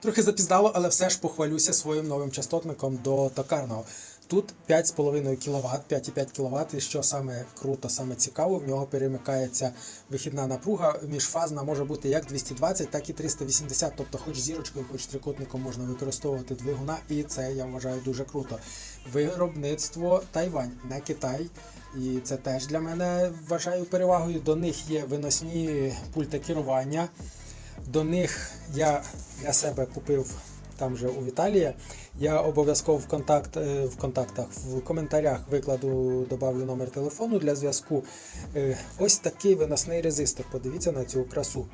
Трохи запіздало, але все ж похвалюся своїм новим частотником до токарного. Тут 5,5 кВт, 5,5 кВт, і що саме круто, саме цікаво, в нього перемикається вихідна напруга. Міжфазна може бути як 220, так і 380, тобто хоч зірочкою, хоч трикутником можна використовувати двигуна, і це я вважаю дуже круто. Виробництво Тайвань, не Китай. І це теж для мене вважаю перевагою. До них є виносні пульти керування. До них я для себе купив там же у Віталія. Я обов'язково в контакт е, в контактах, в коментарях викладу, добавлю номер телефону для зв'язку. Е, Ось такий виносний резистор. Подивіться на цю красу.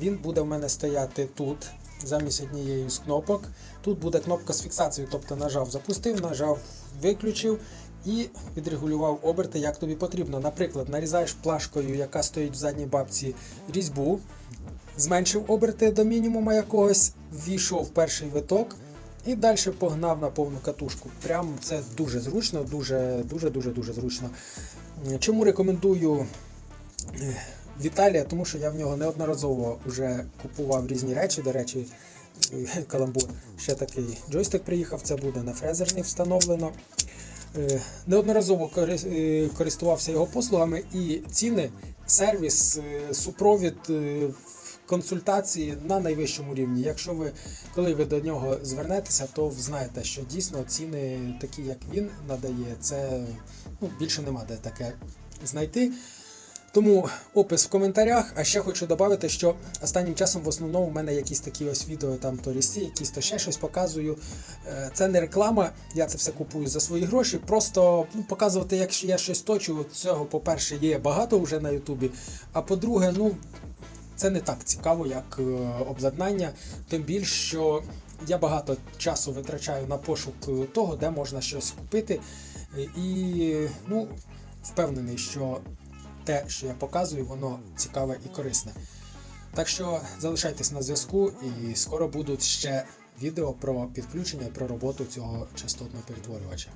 Він буде в мене стояти тут, замість однієї з кнопок. Тут буде кнопка з фіксацією, тобто нажав, запустив, нажав, виключив і відрегулював оберти, як тобі потрібно. Наприклад, нарізаєш плашкою, яка стоїть в задній бабці, різьбу, зменшив оберти до мінімуму якогось, ввійшов перший виток. І далі погнав на повну катушку. Прям це дуже зручно, дуже, дуже, дуже, дуже зручно. Чому рекомендую е, Віталія? Тому що я в нього неодноразово вже купував різні речі. До речі, е, каламбур. Ще такий джойстик приїхав, це буде на фрезерний встановлено. Е, Неодноразово користувався його послугами і ціни, сервіс, супровід, консультації на найвищому рівні. Якщо ви, коли ви до нього звернетеся, то ви знаєте, що дійсно ціни такі, як він надає, це ну, більше нема де таке знайти. Тому опис в коментарях. А ще хочу додати, що останнім часом в основному в мене якісь такі ось відео, там то різці, якісь то ще щось показую. Е, Це не реклама, я це все купую за свої гроші. Просто ну, показувати, як я щось точу. Цього, по-перше, є багато вже на Ютубі. А по-друге, ну це не так цікаво, як е, обладнання. Тим більше, що я багато часу витрачаю на пошук е, того, де можна щось купити. Е, І ну, впевнений, що те, що я показую, воно цікаве і корисне. Так що залишайтесь на зв'язку, і скоро будуть ще відео про підключення і про роботу цього частотного перетворювача.